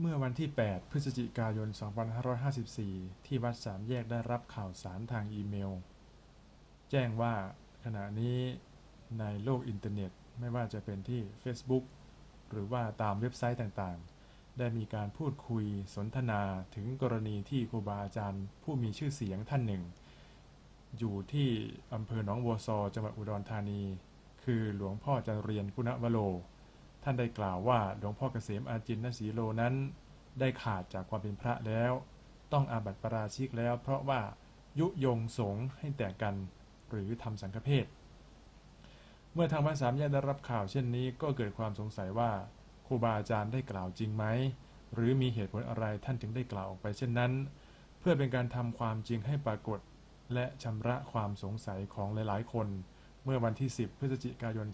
เมื่อวันที่ 8 พฤศจิกายน 2554 ที่วัดสามแยกได้รับข่าวสารทางอีเมล แจ้งว่าขณะนี้ในโลกอินเทอร์เน็ตไม่ว่าจะเป็นที่ Facebook หรือว่าตามเว็บไซต์ต่างๆ ได้มีการพูดคุยสนทนาถึงกรณีที่ครูบาอาจารย์ ผู้มีชื่อเสียงท่านหนึ่ง อยู่ที่อำเภอหนองบัวซอจังหวัดอุดรธานี คือหลวงพ่อจันเรียนกุณวโร ท่านได้กล่าวว่าหลวงพ่อเกษมอาจินนสีโลนั้น ได้ขาดจากความเป็นพระแล้ว ต้องอาบัติปราชิกแล้ว เพราะว่ายุยงสงให้แตกกันหรือทำสังฆเพศเมื่อทางวัดสามแยกได้รับข่าวเช่นนี้ก็เกิดความสงสัยว่าครูบาอาจารย์ได้กล่าวจริงไหมหรือมีเหตุผลอะไรท่านถึงได้กล่าวออกไปเช่นนั้น เพื่อเป็นการทำความจริงให้ปรากฏ และชำระความสงสัยของหลายๆ คน เมื่อวันที่ 10 พฤศจิกายน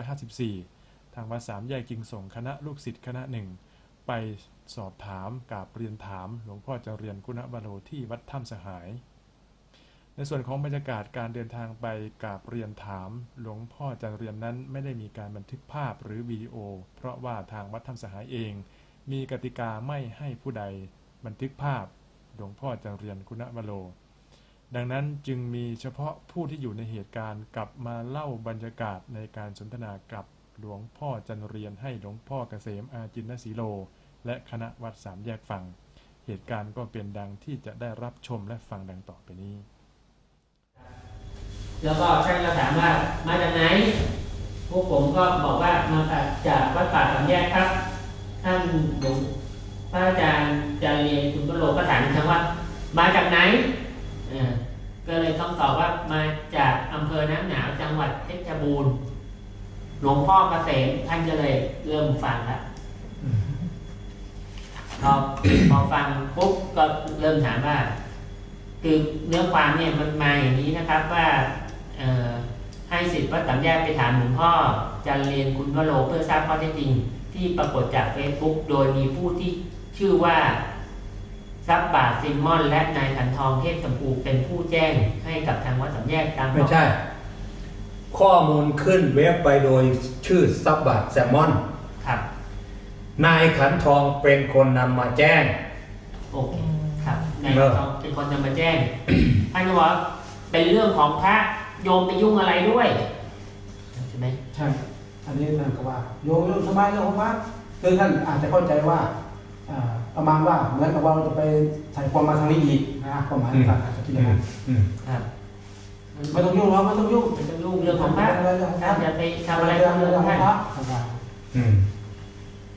2554 ทางวัดสามแยกจึงส่งคณะลูกศิษย์คณะหนึ่ง ไปสอบถามกาบเรียนถาม หลวงพ่อเจริญกุณบาโลที่วัดถ้ำสหาย ในส่วนของบรรยากาศการเดินทางไปกาบเรียนถาม หลวงพ่อเริญนั้นไม่ได้มีการบันทึกภาพหรือวิดีโอ เพราะว่าทางวัดถ้ำสหายเอง มีกติกาไม่ให้ผู้ใดบันทึกภาพ หลวงพ่อเจริญกุณบาโลดังนั้นจึงมีเฉพาะผู้ที่อยู่ในเหตุการณ์กลับมาเล่าบรรยากาศในการสนทนากับ หลวงพ่อจันเรียนให้หลวงพ่อเกษมอาจินนสีโล และคณะวัดสามแยกฟัง เหตุการณ์ก็เป็นดังที่จะได้รับชมและฟังดังต่อไปนี้ แล้วก็ท่านก็ถามว่ามาจากไหน พวกผมก็บอกว่ามาจากวัดป่าสามแยกครับ ท่านหลวงพระอาจารย์จะเรียนคุณกะโหลก็ถามอีกครั้งว่า มาจากไหนเออก็เลยต้องตอบว่ามาจากอำเภอน้ำหนาวจังหวัดเพชรบูรณ์ หลวงพ่อเกษมท่านก็เลยเริ่มฟังแล้วพอพอฟังปุ๊บก็เริ่มถามว่า คือเนื้อความเนี่ยมันมาอย่างนี้นะครับว่าเอ่อให้สิทธิ์วัดสามแยกไปถามหลวงพ่อจันเรียนคุณวโรเพื่อทราบข้อเท็จจริง ที่ปรากฏจาก Facebook โดยมีผู้ที่ชื่อว่าซับบาทซิมมอน และนายขันทองเทพสมภูเป็นผู้แจ้งให้กับทางวัดสามแยกตามไม่ใช่ ข้อมูลขึ้นเว็บไปโดยชื่อซับบัตแซมมอนครับ นายขันทองเป็นคนนำมาแจ้ง โอเคครับนายขันทองเป็นคนนำมาแจ้งท่านก็บอกว่าเป็นเรื่องของพระโยมไปยุ่งอะไรด้วยใช่ไหมใช่ อันนี้ท่านก็ว่าโยมโยมสบายเรื่องของพระคือท่านอาจจะเข้าใจว่าอ่าประมาณว่าเหมือนกับว่าเราจะไปใส่ความมาทางนี้อีกนะความหมายของท่านอาจจะคิดอย่างนั้นอืมครับ ไม่ต้องยุ่งหรอกไม่ต้องยุ่งไม่ต้องยุ่งเรื่องของพระอะไรเรื่องของพท่าระนจะไปทำอะไรเรื่ก็องเรื่องขขอองงท่านพระท่านว่าอืม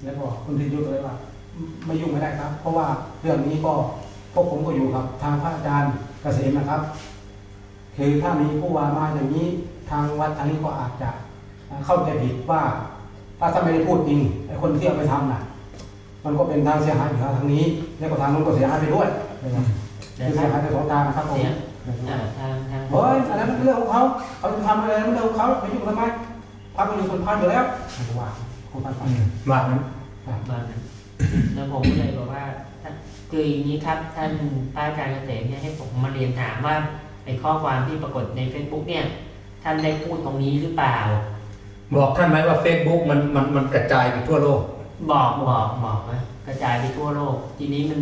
แล้วก็คุณที่ยุ่งเลยว่าไม่ยุ่งไม่ได้ครับ เพราะว่าเรื่องนี้ก็พวกผมก็อยู่กับทางพระอาจารย์เกษมนะครับ คือถ้ามีผู้ว่ามาอย่างนี้ทางวัดทางนี้ก็อาจจะเข้าใจผิดว่า ถ้าท่านไม่ได้พูดจริงไอ้คนที่เอาไปทำน่ะ มันก็เป็นทางเสียหายอยู่ทางนี้ แล้วก็ทางนู้นก็เสียหายไปด้วยนะครับแต่คือเสีท่ายนหายไปสองทางนะครับผมเสียอ่าทางทาง เฮ้ยอันนั้นมันเรื่องของเขาเขาจะทำอะไรมันเรื่องของเขาไปยุ่งทำไมพักมันอยู่คนพักอยู่แล้วว่าของท่านไปอืมว่านั้นบ้านนั้นแล้วผมก็เลยบอกว่าท่านคืออย่างนี้ครับท่านพระอาจารย์เกษมเนี่ยให้ผมมาเรียนถามว่าในข้อความที่ปรากฏใน Facebook เนี่ย ท่านได้พูดตรงนี้หรือเปล่า บอกท่านไหมว่า Facebook มันมันมันกระจายไปทั่วโลก บอกบอกบอกว่ากระจายไปทั่วโลก ทีนี้มัน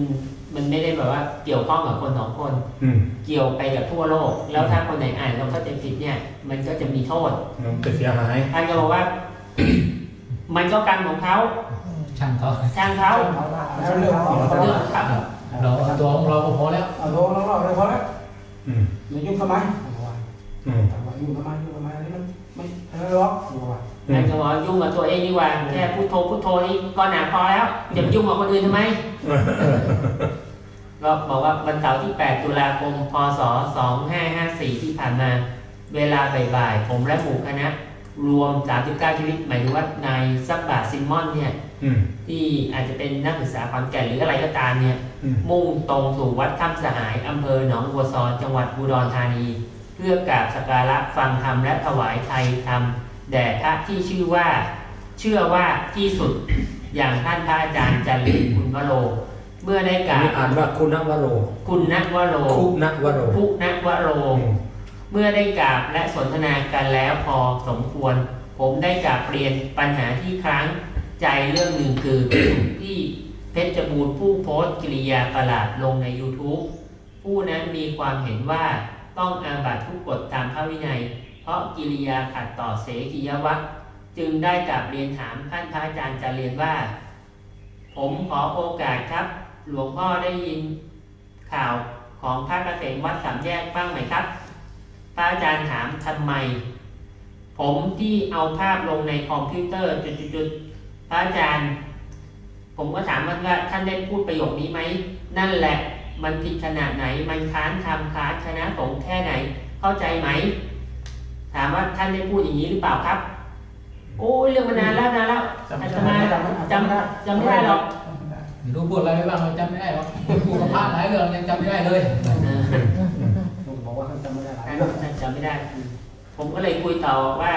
มันไม่ได้แบบว่าเกี่ยวข้องกับคนสองคนอืมเกี่ยวไปกับทั่วโลก แล้วถ้าคนไหนอ่านเราเข้าใจผิดเนี่ย มันก็จะมีโทษมันจะเสียหายท่านก็บอกว่า มันก็กรรมของเขาช่างเขาช่างเขาแล้วเรื่องของเขาเรื่องของเขาเราเอาตัวของเราก็พอแล้วเอาโทรน้องๆเลยพอแล้วอืมอย่ายุ่งทำไมอืมถามว่ายุ่งทำไมยุ่งทำไมอันนี้มันไม่อะไรหรอกบอกว่าอืท่ามนก็บอกว่ายุ่งกับตัวเองดีกว่าแค่พุทโธพุทโธนี่ก็หนาพอแล้วจะไปยุ่งกับคนอื่นทำไม ก็บอกว่าวันเสาร์ที่ 8 ตุลาคม พศ 2554 ที่ผ่านมา เวลาบ่ายๆ ผมและหมู่คณะ รวม 39 ชีวิต หมายถึงว่านายซับบาซิมมอนเนี่ยอืมที่อาจจะเป็นนักศึกษาขอนแก่นหรืออะไรก็ตามเนี่ยอืมมุ่งตรงสู่วัดถ้ำสหาย อำเภอหนองบัวซอจังหวัดอุดรธานี เพื่อกราบสักการะฟังธรรมและถวายไทยธรรมแด่พระที่ชื่อว่า เชื่อว่าที่สุดอย่างท่านพระอาจารย์จันทร์คุณวโร เมื่อได้กอันรานี้บอ่านว่าคุณวโร คุณนักวโรคุณวโรพุนักวโรอืมเมื่อได้กราบและสนทนากันแล้วพอสมควร ผมได้กราบเรียนปัญหาที่ค้างใจเรื่องหนึ่งคือ ที่เพชรบูรณ์ผู้โพสต์กิริยาประหลาดลงใน YouTube ผู้นั้นมีความเห็นว่าต้องอาบัตทุกกฎตามพระวินัย เพราะกิริยาขัดต่อเสกียวัตรจึงได้กลับเรียนถามท่านพระอาจารย์จะเรียนว่า ผมขอโอกาสครับ หลวงพ่อได้ยินข่าวของพระเกษมวัดสามแยกบ้างไหมครับ พระอาจารย์ถามทำไม ผมที่เอาภาพลงในคอมพิวเตอร์จุดๆๆพระอาจารย์ ผมก็ถามมันว่าท่านได้พูดประโยคนี้ไหม นั่นแหละมันผิดขนาดไหน มันค้านทำค้านคณะสงฆ์แค่ไหน เข้าใจไหม ถามว่าท่านได้พูดอย่างนี้หรือเปล่าครับ โอ้ยเรื่องมานานแล้วนานแล้วจำไม่อาได้ตมาจำจำไม่ได้หรอก ไม่รู้พูดอะไรไปบ้างเราจำไม่ได้หรอกพูดกับพระหลายเรื่องยังจำไม่ได้เลยเออลุงบอกว่าท่านจำไม่ได้หลายท่านเรื่องท่านจำไม่ได้ ผมก็เลยคุยต่อว่า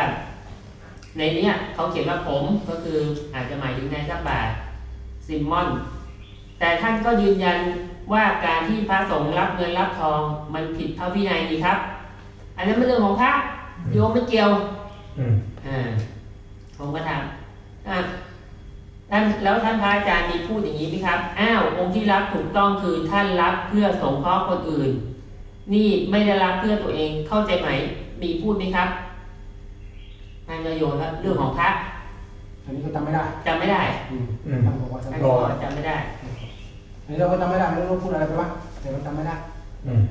ในเนี้ยเขาเขียนว่าผมก็คืออาจจะหมายถึงนายสักบาทซิมมอน แต่ท่านก็ยืนยันว่าการที่พระสงฆ์รับเงินรับทอง มันผิดพระวินัยนี่ครับ อันนั้นเป็นเรื่องของพระโยมไม่เกี่ยวอืมอ่าผมก็ถามอะ ท่านแล้วท่านพระอาจารย์มีพูดอย่างนี้ไหมครับอ้าวองค์ที่รับถูกต้องคือท่านรับเพื่อสงเคราะห์คนอื่น นี่ไม่ได้รับเพื่อตัวเองเข้าใจไหมมีพูดไหมครับนายโยนว่าเรื่องของพระอันนี้ก็จำไม่ได้จำไม่ได้อืมอืมท่านบอกว่าจำท่านไม่บได้อกว่าจำไม่ได้อันนี้เราก็จำไม่ได้ไม่รู้พูดอะไรไปวะแต่มันจำไม่ได้อืม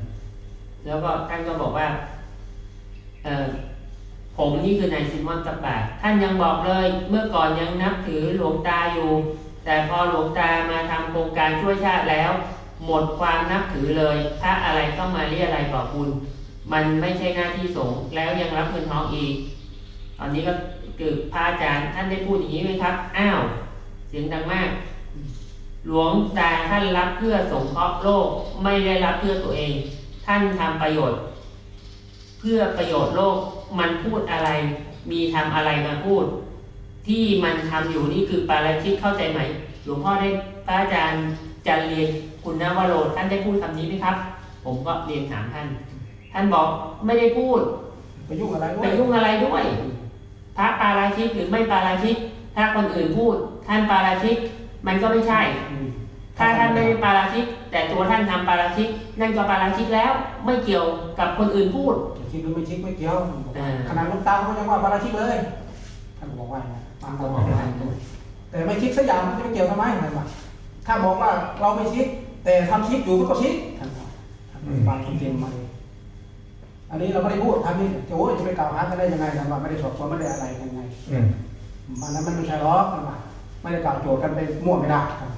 แล้วก็ท่านก็บอกว่าเออ ผมนี่คือนายซิมอนตับบาทท่านยังบอกเลย เมื่อก่อนยังนับถือหลวงตาอยู่ แต่พอหลวงตามาทำโครงการช่วยชาติแล้ว หมดความนับถือเลยถ้าอะไรก็มาเรียอะไรต่อคุณมันไม่ใช่หน้าที่สงฆ์แล้วยังรับเงินท้องอีก ตอนนี้ก็คือพระอาจารย์ท่านได้พูดอย่างนี้ไหมครับ อ้าว เสียงดังมาก หลวงตาท่านรับเพื่อสงเคราะห์โลกไม่ได้รับเพื่อตัวเอง ท่านทำประโยชน์ เพื่อประโยชน์โลก มันพูดอะไร มีทำอะไรมาพูด ที่มันทำอยู่นี่คือปาราชิกเข้าใจไหมหลวงพ่อได้พระอาจารย์จันเรียนคุณนวโรท่านได้พูดคำนี้ไหมครับ ผมก็เรียนถามท่าน ท่านบอกไม่ได้พูดไปยุ่งอะไรด้วไปยยุ่งอะไรด้วยพระปาราชิกหรือไม่ปาราชิก ถ้าคนอื่นพูด ท่านปาราชิก มันก็ไม่ใช่อืมถ้าท่านไม่ได้ปาราชิก แต่ตัวท่านทำปาราชิก นั่นก็ปาราชิกแล้วไม่เกี่ยวกับคนอื่นพูดชิกหรือไม่ชิกไม่เกี่ยวอ่าขนาดหลูกตาเขายังว่าปาราชิกเลยท่านบอกว่าอย่างนั้นตามก็เราบอกว่าแต่ไม่ชิกสักอย่างมันจะไม่เกี่ยวทำไมท่านว่าถ้าบอกว่าเราไม่ชิก แต่ทำชิกอยู่มันก็ชิกท่านบอกท่านฟังจริงๆมาเลยอันนี้เราไม่ได้พูดทำนี่จะโอ้ยจะไปกล่าวหากันได้ยังไงท่านว่าไม่ได้สอบสวนไม่ได้อะไรกันไงอืมมันนั้นมันไม่ใช่หรอกท่านว่าไม่ได้กล่าวโจทย์กันไปมั่วไม่ได้ครับ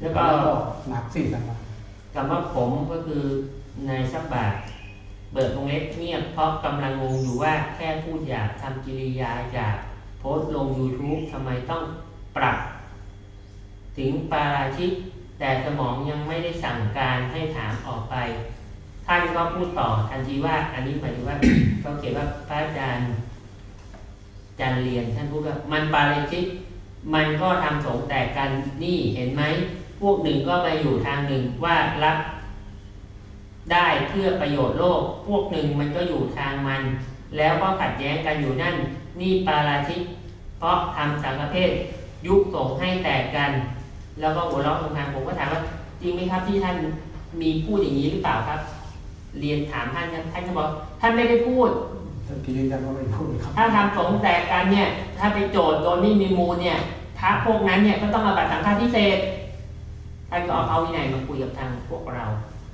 แล้วก็ก็หนักสิท่านว่า คำว่าผมก็คือนายสักบาทเบิดวงเล็บเงียบเพราะกำลังงงอยู่ว่าแค่พูดหยาบทำกิริยาหยาบโพสต์ลง YouTube ทำไมต้องปรับ ถึงปาราชิก แต่สมองยังไม่ได้สั่งการให้ถามออกไป ท่านก็พูดต่อทันทีว่า อันนี้หมายถึงว่าเขาเขียนว่าพระอาจารย์จันเรียนท่านพูดว่ามันปาราชิก มันก็ทำสงแตกกันนี่เห็นไหม พวกหนึ่งก็ไปอยู่ทางหนึ่งว่ารับได้เพื่อประโยชน์โลก พวกหนึ่งมันก็อยู่ทางมัน แล้วก็ขัดแย้งกันอยู่นั่น นี่ปาราชิก เพราะทำสังฆเพศยุคสงฆ์ให้แตกกัน แล้วก็หัวเราะตรงทางผมก็ถามว่า จริงไหมครับที่ท่านมีพูดอย่างนี้หรือเปล่าครับ เรียนถามท่านท่านก็บอกท่านไม่ได้พูดท่านยืนยันว่าไม่ได้พูดครับถ้าทำสงฆ์แตกกันเนี่ย ถ้าไปโจทย์โดยไม่มีมูลเนี่ยพระพวกนั้นเนี่ยก็ต้องมาบัตรสังฆาทิเศษ ท่านก็เอาเขาวินัยมาคุยกับทางพวกเรา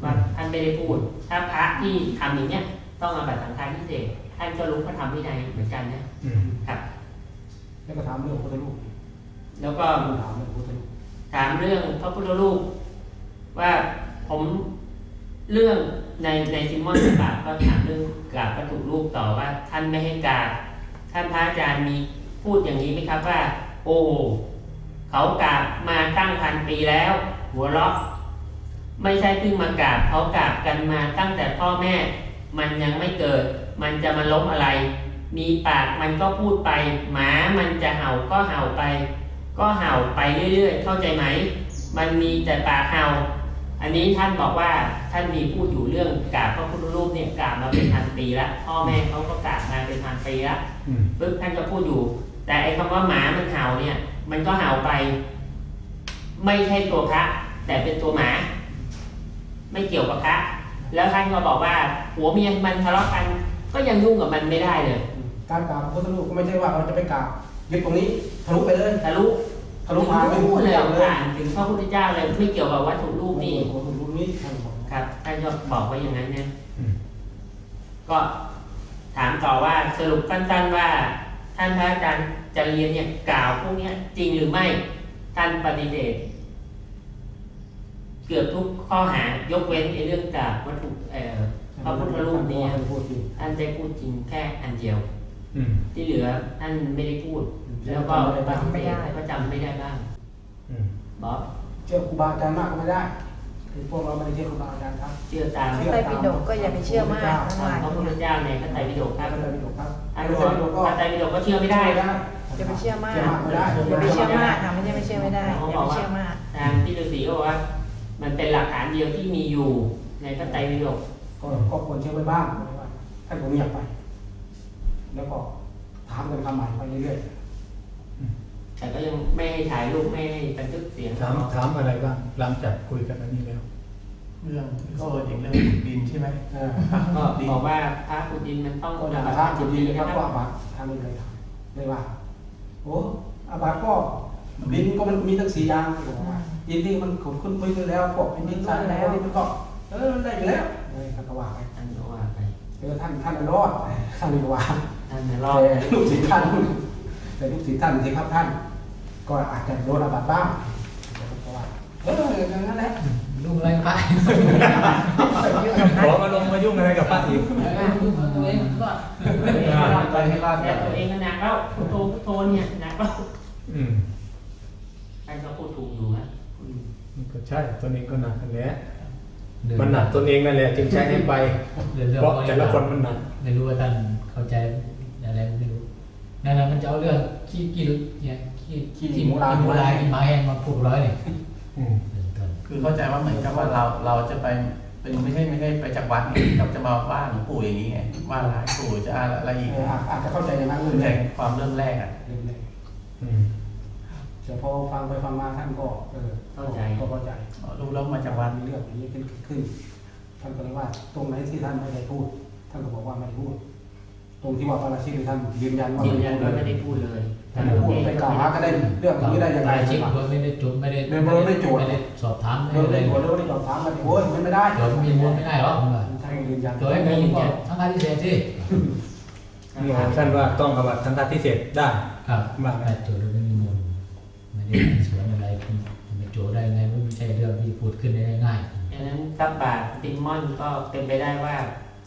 ว่าท่านไม่ได้พูด ถ้าพระที่ทำอย่างเนี้ยต้องมาบัตรสังฆาทิเศษท่านก็รู้พระธรรมวินัยเหมือนกันนะอืมครับ แล้วก็ถามเรื่องพุทธรูปแล้วก็ผมถามเรื่องพุทธรูปถามเรื่องพระพุทธรูปว่าผมเรื่องในในซิมอนสบาทก็ถามเรื่องกราบวัตถุรูปต่อว่า ท่านไม่ให้กราบท่านพระอาจารย์มีพูดอย่างนี้ไหมครับว่า โอ้เขากราบมาตั้งพันปีแล้ว หัวเราะไม่ใช่เพิ่งมากราบเขากราบกันมาตั้งแต่พ่อแม่ มันยังไม่เกิด มันจะมาล้มอะไร มีปากมันก็พูดไป หมามันจะเห่าก็เห่าไป ก็เห่าไปเรื่อยๆ เข้าใจไหม มันมีแต่ปากเห่า อันนี้ท่านบอกว่าท่านมีพูดอยู่เรื่องกราบพระพุทธรูปเนี่ยกราบมาเป็นพันปีแล้วพ่อแม่เขาก็กราบมาเป็นพันปีแล้วอืมปึ๊บท่านก็พูดอยู่ แต่ไอ้คำว่าหมามันเห่าเนี่ย มันก็เห่าไป ไม่ใช่ตัวพระ แต่เป็นตัวหมา ไม่เกี่ยวกับพระ แล้วท่านก็บอกว่าผัวเมียมันทะเลาะกัน ก็ยังยุ่งกับมันไม่ได้เลย การกราบพระพุทธรูปก็ไม่ใช่ว่าเราจะไปกราบยึดตรงนี้ทะลุไปเลยทะลุทะลุมาไม่รู้รู้เลยอย่างเลยผ่านถึงพระพุทธเจ้าเลยไม่เกี่ยวกับวัตถุรูปนี้โอ้โหรูปนี้ท่านบอกครับท่านก็บอกไว้อย่างนั้นนะอืมก็ถามต่อว่าสรุปสั้นๆว่า ท่านพระอาจารย์จะเรียนเนี่ยกล่าวพวกเนี้ยจริงหรือไม่ ท่านปฏิเสธเกือบทุกข้อหายกเว้นในเรื่องกราบวัตถุเอ่อพระพุทธรูปเนี่ยท่านพูดจริงท่านได้พูดจริงแค่อันเดียวอืมที่เหลือท่านไม่ได้พูด แล้วก็ปฏิเสธก็จำไม่ได้บ้างอืมบอกเชื่อครูบาอาจารย์มากก็ไม่ได้คือพวกเราไม่ได้เชื่อครูบาอาจารย์ครับเชื่อตามเชื่อไตรปิฎกก็อย่าไปเชื่อมากตามพระพุทธเจ้าในพระไตรปิฎกคพรัระบไตรปิฎกครับท่านพระบอกไตรปิฎกก็พระไตรปิฎกก็เชื่อไม่ได้ไม่ได้ อย่าไปเชื่อมากเชื่อมากไม่ได้อย่าไปเชื่อมากค่ะไม่ใช่ไม่เชื่อไม่ได้อย่าไปเชื่อมากทางที่ฤาษีก็บอกว่า มันเป็นหลักฐานเดียวที่มีอยู่ในพระไตรปิฎกก็ก็ควรเชื่อไว้บ้างไม่ได้ว่าให้ผมอยากไป แล้วก็ถามกันคำใหม่ไปเรื่อยแต่ก็ยังไม่ให้ถ่ายรูปไม่ให้บันทึกเสียงถามถามอะไรบ้างหลังจากคุยกันอันนี้แล้วเรื่องก็อย่างเรื่องดินใช่ไหมๆเออก็บอกว่าพระขุดดินมันต้องก็อย่างปฏิพระบัติจุดดีดีนะคครัรับบก็อาบัตทำเลยครับเลยว่า โอ้อาบัตก็ดินก็มันมีตั้งสี่อย่างบอกว่าดินที่มันขุดขึ้นไปขึ้นแล้วพวกเป็นดินทรายแล้วนี่มันก็เออมันได้อยู่แล้วเลยท่านก็ว่าไปท่านก็ว่าไปเออท่านท่านรอดท่านก็ว่าท่านไม่รอดแต่ลูกศิษย์ท่านแต่ลูกศิษย์ท่านสิครับท่าน ก็อาจจะโดนอาบัติบ้างเพราะว่าเอออย่างนั้นแหละลุงอะไรกันไปขอมาลงมายุ่งอะไรกับป้าอีกลุงตัวเองก็ไปให้รอดแต่ตัวเองก็หนักแล้วพุทโธพุทโธ เนี่ยหนักแล้วอืมท่านก็พูดถูกอยู่นะมันก็ใช่ตนเองก็หนักกันแหละมันหนักตนเองนั่นแหละจึงใช้ให้ไปเพราะแต่ละคนมันหนักไม่รู้ว่าท่านเข้าใจอะไรไม่รู้นั่นแหละมันจะเอาเรื่องขี้กินเนี่ยขี้ขี้กินโบราณโบราณกินไม้แห้งมาพูดร้อยเนี่ยอืมคือเข้าใจว่าเหมือนกับว่าเราเราจะไปเป็นไม่ใช่ไม่ใช่ไปจากวัดนี่เราจะมาว่าหลวงปู่อย่างนี้ไงว่าหลายปู่จะอะไรอีกเอออาจจะเข้าใจอย่างนั้นคือเลแต่ยความเริ่มแรกอะอืม แต่พอฟังไปฟังมาท่านก็เออก็เข้าใจรู้แล้วมาจากวัดมีเรื่องอย่างนี้ขึ้นขึ้นท่านก็เลยว่า ตรงไหนที่ท่านไม่ได้พูด ท่านก็บอกว่าไม่ได้พูด ตรงที่ว่าพระราชินีท่านยืนยันว่ายืนไม่ยันได้ว่าพูดไม่เลยได้พูดเลยท่านพูดไปกล่าวหาก็ได้เรื่องนี้ได้ยังไงชิดโดยไม่ได้จุดไม่ได้ไม่ได้โจทย์ไม่ได้สอบถามเออไม่ได้ได้หัวเรื่องได้จอบถามกันโอ้ยมันไม่ได้เดี๋ยวมีมูลไม่ได้หรอกผมว่าท่านก็ยืนยันเดี๋ยวให้มีก็ทั้งการที่เสียที่ท่านว่าต้องกับวัดทันทัศน์ที่เสร็จได้ ครับว่าไงแต่โจทย์ไม่มีมูลไม่ได้มีสวนอะไรคุณจะโจทย์ได้ไงไม่ใช่เรื่องที่พูดขึ้นได้ง่ายดังนั้นซับบาทดิมมอนก็เป็นไปได้ว่า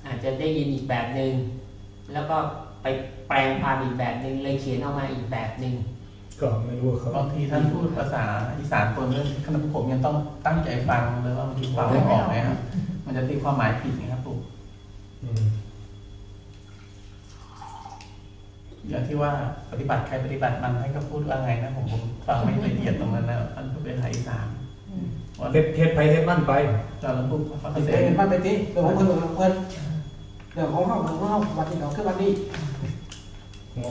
อาจจะได้ยินอีกแบบหนึ่งแล้วก็ไปแปลงความอีกแบบหนึ่งเลยเขียนออกมาอีกแบบหนึ่งก็ไม่รู้ว่าเขาบางทีท่านพูดภาษาอีสานตัวเรื่องขณะผมยังต้องตั้งใจฟังเลยว่ามันคือฟังไม่ออกไหมครับมันจะตีความหมายผิดนะครับปู่ อืม อย่างที่ว่าปฏิบัติใครปฏิบัติมันให้ก็พูดว่าไงนะผมผมฟังไม่ละเอียดตรงนั้นนะท่านพูดเป็นภาษาอีสานว่าเฮ็ดเฮ็ดไปเฮ็ดมั่นไปตอนหลวงปู่พระไปเกษเต้มนมันไปตีเรื่องของเพื่อนเพื่อนเรื่องของเขาของเขาวันนี้เราคือวันนี้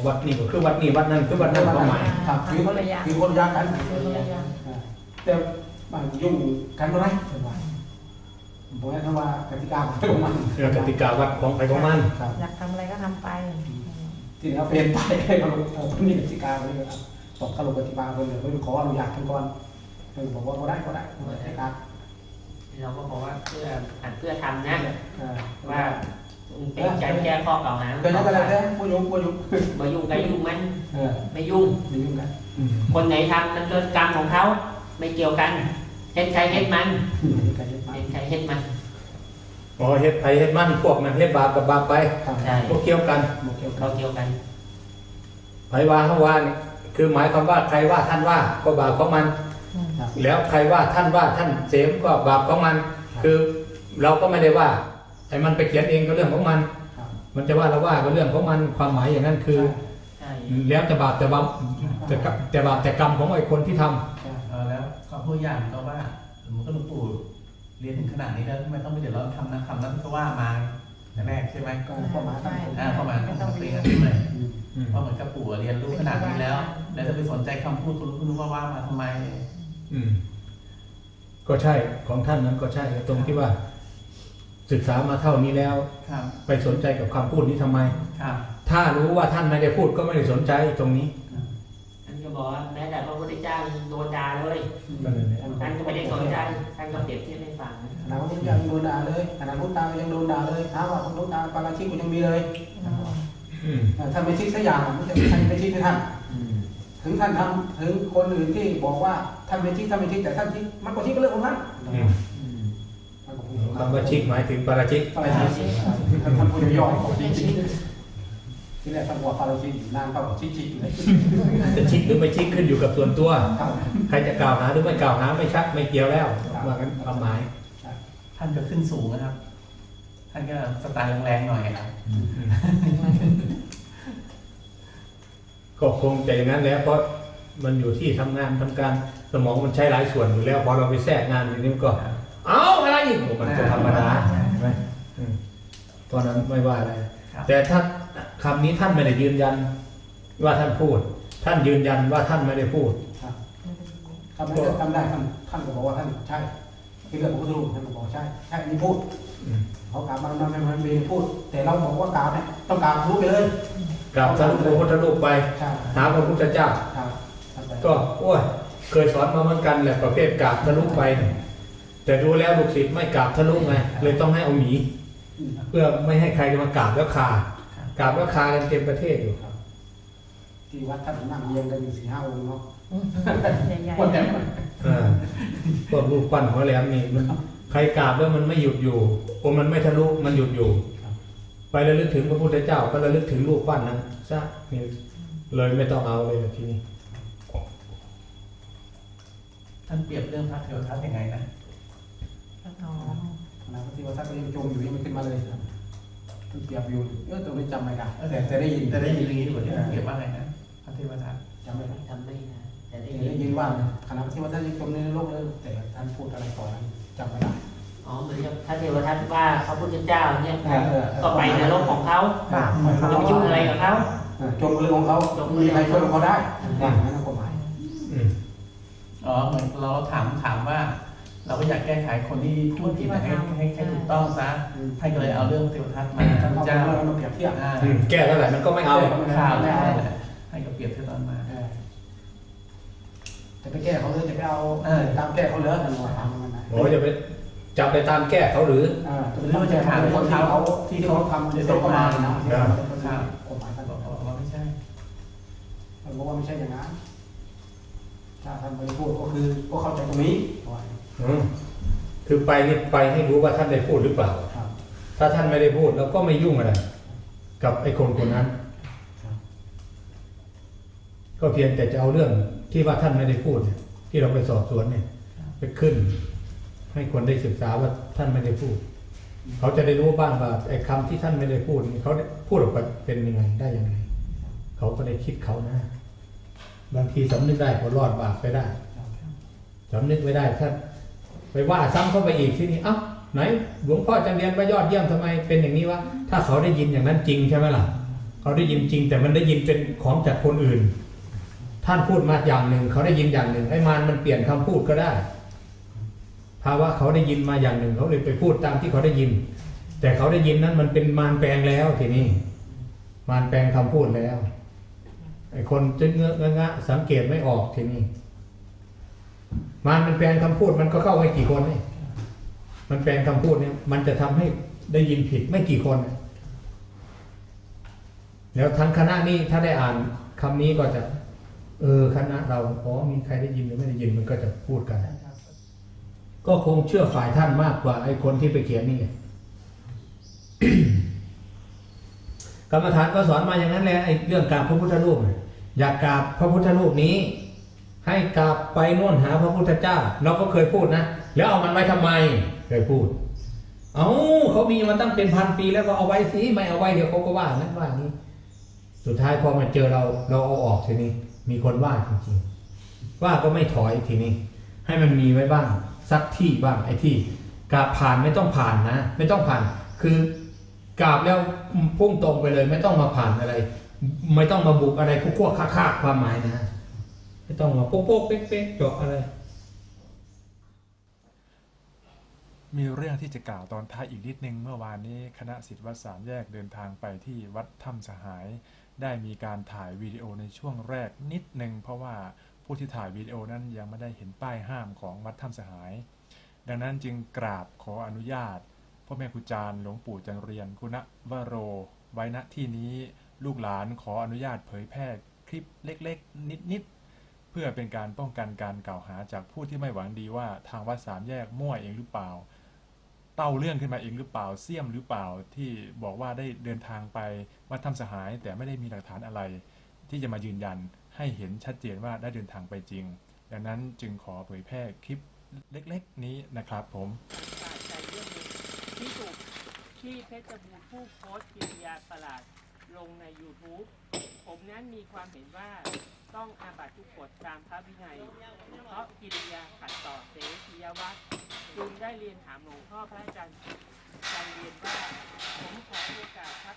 วัดนี่ก็คือวัดนี่วัดนั่นคือวัดนั่นความหมายครับคือคือคนยากกันคือคนละอย่างแต่มันยุ่งกันเมื่อไรเป็นว่าผมให้คำว่ากติกาของมันเรื่องกติกาวัดของใครของมันครับอยากทำอะไรก็ทำไป ที่เราเปลี่ยนไปให้มันมันมีกติกาเลยครับตกกระโหลกกติกาเลยเลยขออนุญาตกันก่อนเพิ่นบอกว่าก็ได้ก็ได้กติกาเราก็บอกว่าเพื่ออัดเพื่อทำนะว่าว่าเป็นใจแก้ข้อกล่าวหาเป็นอะไรแต่ผู้ยุ่งผู้ยุ่งมายุ่งก็ยุ่งมันเออไม่ยุ่งไม่ยุ่งกันคนไหนทำมันเป็นกรรมของเขาไม่เกี่ยวกันเฮ็ดใครเฮ็ดมันไม่ยุ่งกันเยอะมากเฮ็ดใครเฮ็ดมัน อ๋อเฮ็ดไผเฮ็ดมั่นพวกนั้นเฮ็ดบาปกับบาปไปครับใช่พวกเกี่ยวกันโมเกี่ยวกัเขานเกี่ยวกัน ไผว่าเขาว่านี่คือหมายความว่าใครว่าท่านว่าก็บาปของมัน ครับ แล้วใครว่าท่านว่าท่านเสมก็บาปของมัน คือเราก็ไม่ได้ว่าไอ้มันไปเขียนเองก็เรื่องของมัน ครับมันจะว่าเราว่าก็เรื่องของมันความหมายอย่างนั้นคือ ใช่ แล้วแต่บาปแต่บาปแต่กรรมแต่บาปแต่กรรมของไอ้คนที่ทำ ใช่ เออแล้วก็พูดอย่างก็ว่ามันก็หลวงปู่ เรียนถึงขนาดนี้แล้วทำไมต้องไปเดือดร้อนคำนะคำนั้นก็ว่ามาแต่แรกใช่ไหมก็ประมาณนั้นอ่าประมาณนั้นต้องเรียนใช่ไหมอืมว่าเหมือนกับปู่เรียนรู้ขนาดนี้แล้ว แล้วจะไปสนใจคำพูดคนรู้คนรู้ว่าว่ามาทำไมอืม ก็ใช่ของท่านนั้นก็ใช่ตรงที่ว่า ศึกษามาเท่านี้แล้วครับไปสนใจกับคำพูดนี้ทำไมครับถ้ารู้ว่าท่านไม่ได้พูดก็ไม่ได้สนใจตรงนี้ท่านก็ บอกว่าแม้แต่พระพุทธเจ้ายังโดนด่าเลยก็เลยเนี่ยท่านก็ไม่ได้สนใจท่านก็เปรียบเทียบให้ฟังขณะนี้ยังโดนด่าเลยขณะพุทธตายังโดนด่าเลยถามว่าพุทธตาปาราชิกกูยังมีเลยอืมถ้าไม่ชิดสักอย่างมันจะใครไม่ชิดให้ท่านถึงท่านทำถึงคนอื่นที่บอกว่าท่านไม่ชิดท่านไม่ชิดแต่ท่านชิดมันก็ชิดก็เรื่องของท่านอืมมันก็พูดคำว่าชิกหมายถึงปาราชิกปาราชิกท่านพูดย่อๆของชิด ที่แรกท่านบอกปาราชิกนานเข้าชิดชิดอยู่เลยจะชิกหรือไม่ชิกขึ้นอยู่กับส่วนตัวครับใครจะกล่าวหาหรือไม่กล่าวหาไม่ชักไม่เกี่ยวแล้วว่ากันความหมาย ท่านก็ขึ้นสูงนะครับ ท่านก็สไตล์แรงๆหน่อยครับก็คงจะอย่างนั้นแล้วเพราะมันอยู่ที่ทำงานทำการสมองมันใช้หลายส่วนอยู่แล้วพอเราไปแทรกงานอย่างนี้มันก็ เอาอะไรอีกมันจะธรรมดาใช่ไหมอืมเพราะนั้นไม่ว่าอะไรครับแต่ถ้า คำนี้ท่านไม่ได้ยืนยันว่าท่านพูด ท่านยืนยันว่าท่านไม่ได้พูดทำได้ทำได้ท่านท่านก็บอกว่าท่านใช่ที่เรื่องพระพุทธรูปท่านก็บอกใช่ใช่อันนี้พูดอืมเขากราบมามันมันเบนพูด แต่เราบอกว่ากราบเนี่ยต้องกราบรู้ไปเลยกราบทะลุพระพุทธรูปไปใช่หาพระพุทธเจ้าครับท่านไปก็โอ้ยเคยสอนมาเหมือนกันแหละประเภทกราบทะลุไปเนี่ยแต่ดูแล้วลูกศิษย์ไม่กราบทะลุไงเลยต้องให้เอาหมีอืมเพื่อไม่ให้ใครมากราบแล้วคา กราบแล้วคากันเต็มประเทศอยู่ที่วัดท่านนั่งเรียงกันอยู่สี่ห้าองค์เนาะใหญ่คนแต่เออพวกรูปปั้นหัวแหลมนี่มันใครกราบแล้วมันไม่หยุดอยู่โอ้มันไม่ทะลุมันหยุดอยู่ไประลึกถึงพระพุทธเจ้า ก็ระลึกถึงรูปปั้นนั้นซะนี่เลยไม่ต้องเอาเลยทีนี้ท่านเปรียบเรื่องพระเทวทัตยังไงนะอ๋อนะที่ว่าท่านก็ยังจมอยู่ยังไม่ขึ้นมาเลยครับท่าน เปรียบอยู่เออตรงนี้จำไม่ได้แต่แต่ได้ยินแต่ได้ยินอย่างนี้ด้วยท่าเปรียบว่าไงนะพระเทวทัตจำไม่ได้ทำไม่ได้แต่ได้ยินว่าขณะที่ว่าท่านยังจมในโลกเลยแต่ท่านพูดอะไรต่อนจำไม่ได้อ๋อเหมือนกับพระเทวทัตว่าพระพุทธเจ้าเนี่ยก็ไปในโลกของเขาจะไปยุ่งอะไรกับเขาจมเรื่องของเขาจมีใครช่วยเขาได้อย่างนั้นกฎหมายอ๋อเหมือนเราถามถามว่า เราก็อยากแก้ไขคนที่พูดผิดนะให้ให้ให้ถูกต้องซะท่านก็เลยเอาเรื่องเทวทัตมาพระพุทธเจ้าเจ้าเรามาเปรียบเทียบอ่าอืมแก้เท่าไหร่มันก็ไม่เอาข่าวได้ให้กับเปรียบเทียบตอนมาเออจะไปแก้เขาเลยจะไปเอาเออตามแก้เขาเลยนั่นว่าทำมันนะโอ้จะไปจับไปตามแก้เขาหรืออ่าจะไปต้องแก้เขาคนที่เขาที่เขาทำที่เขาเข้ามานะที่เขาทำกฎหมายท่านบบออกกว่าไม่ใช่ท่านบอกว่าไม่ใช่อย่างนั้นถ้าท่านไม่ได้พูดก็คือก็เข้าใจตรงนี้อืม คือไปนี่ไปให้รู้ว่าท่านได้พูดหรือเปล่าครับถ้าท่านไม่ได้พูดเราก็ไม่ยุ่งอะไร กับไอ้คนคนนั้นครับก็เพียงแต่จะเอาเรื่องที่ว่าท่านไม่ได้พูดเนี่ยที่เราไปสอบสวนเนี่ยไปขึ้น ให้คนได้ศึกษาว่าท่านไม่ได้พูด เขาจะได้รู้บ้างว่าไอ้คำที่ท่านไม่ได้พูดนี่เขาได้พูดออกไปเป็นยังไงได้ยังไง เขาก็ได้คิดเขานะบางทีสำนึกได้ก็รอดบาปไปได้สำนึกไม่ได้ถ้า ไปว่าซ้ำเข้าไปอีกที่นี่เอ้าไหนหลวงพ่อจะเรียนว่ายอดเยี่ยมทำไมเป็นอย่างนี้วะถ้าเขาได้ยินอย่างนั้นจริงใช่ไหมล่ะ เขาได้ยินจริง แต่มันได้ยินเป็นของจากคนอื่น ท่านพูดมาอย่างหนึ่ง เขาได้ยินอย่างหนึ่งไอ้มารมันเปลี่ยนคำพูดก็ได้ภาวะเขาได้ยินมาอย่างหนึ่ง เขาเลยไปพูดตามที่เขาได้ยิน แต่เขาได้ยินนั้นมันเป็นมารแปลงแล้วทีนี้ มารแปลงคำพูดแล้วไอ้คนจะเงอะเงอะงะสังเกตไม่ออกทีนี้ มารมันแปลงคำพูดมันก็เข้าไม่กี่คนนี่มันแปลงคำพูดเนี่ย มันจะทำให้ได้ยินผิดไม่กี่คน แล้วทั้งคณะนี้ถ้าได้อ่านคำนี้ก็จะ เออคณะเราอ๋อมีใครได้ยินหรือไม่ได้ยินมันก็จะพูดกัน ก็คงเชื่อฝ่ายท่านมากกว่าไอ้คนที่ไปเขียนนี่ไงกรรมฐานก็สอนมาอย่างนั้นแหละไอ้เรื่องกราบพระพุทธรูปอยากกราบพระพุทธรูปนี้ ให้กราบไปน่นหาพระพุทธเจ้า เราก็เคยพูดนะ แล้วเอามันไว้ทำไมเคยพูด เอาเขามีมาตั้งเป็นพันปีแล้วก็เอาไว้สิไม่เอาไว้เดี๋ยวเขาก็ว่านั้นว่านี้ สุดท้ายพอมาเจอเราเราเอาออกทีนี้มีคนว่าจริงๆว่าก็ไม่ถอยทีนี้ให้มันมีไว้บ้างสักที่บ้างไอ้ที่กราบผ่านไม่ต้องผ่านนะ ไม่ต้องผ่าน คือกราบแล้วพุ่งตรงไปเลย ไม่ต้องมาผ่านอะไร ไม่ต้องมาบุกอะไรคั่วค่าความหมายนะ ไม่ต้องมาโป๊ะๆเป๊ะๆเจาะอะไร มีเรื่องที่จะกล่าวตอนท้ายอีกนิดนึง เมื่อวานนี้คณะสิทธิ์วัดสามแยกเดินทางไปที่วัดถ้ำสหาย ได้มีการถ่ายวิดีโอในช่วงแรกนิดนึง เพราะว่าผู้ที่ถ่ายวิดีโอนั้นยังไม่ได้เห็นป้ายห้ามของวัดถ้ำสหาย ดังนั้นจึงกราบขออนุญาตพ่อแม่ครูจารย์หลวงปู่จันเรียนคุณวโร ไว้ณที่นี้ลูกหลานขออนุญาตเผยแพร่คลิปเล็ก ๆ นิด เพื่อเป็นการป้องกันการกล่าวหาจากผู้ที่ไม่หวังดีว่าทางวัดสามแยกมั่วเองหรือเปล่า เต้าเรื่องขึ้นมาเองหรือเปล่าเสี่ยมหรือเปล่าที่บอกว่าได้เดินทางไปวัดถ้ำสหาย แต่ไม่ได้มีหลักฐานอะไร ที่จะมายืนยันให้เห็นชัดเจนว่าได้เดินทางไปจริง ดังนั้นจึงขอเผยแพร่คลิปเล็กๆ นี้นะครับผมประหลาดใจเรื่องที่ถูกที่เพชรบูรณ์ผู้โพสต์กิริยาประหลาดลงใน YouTube ผมนั้นมีความเห็นว่า ต้องอาบัตทุกกฎตามพระวินัย เพราะกิริยาขัดต่อเสกียวัตรจึงได้เรียนถามหลวงพ่อพระอาจารย์การเรียนว่า ผมขอโอกาสครับ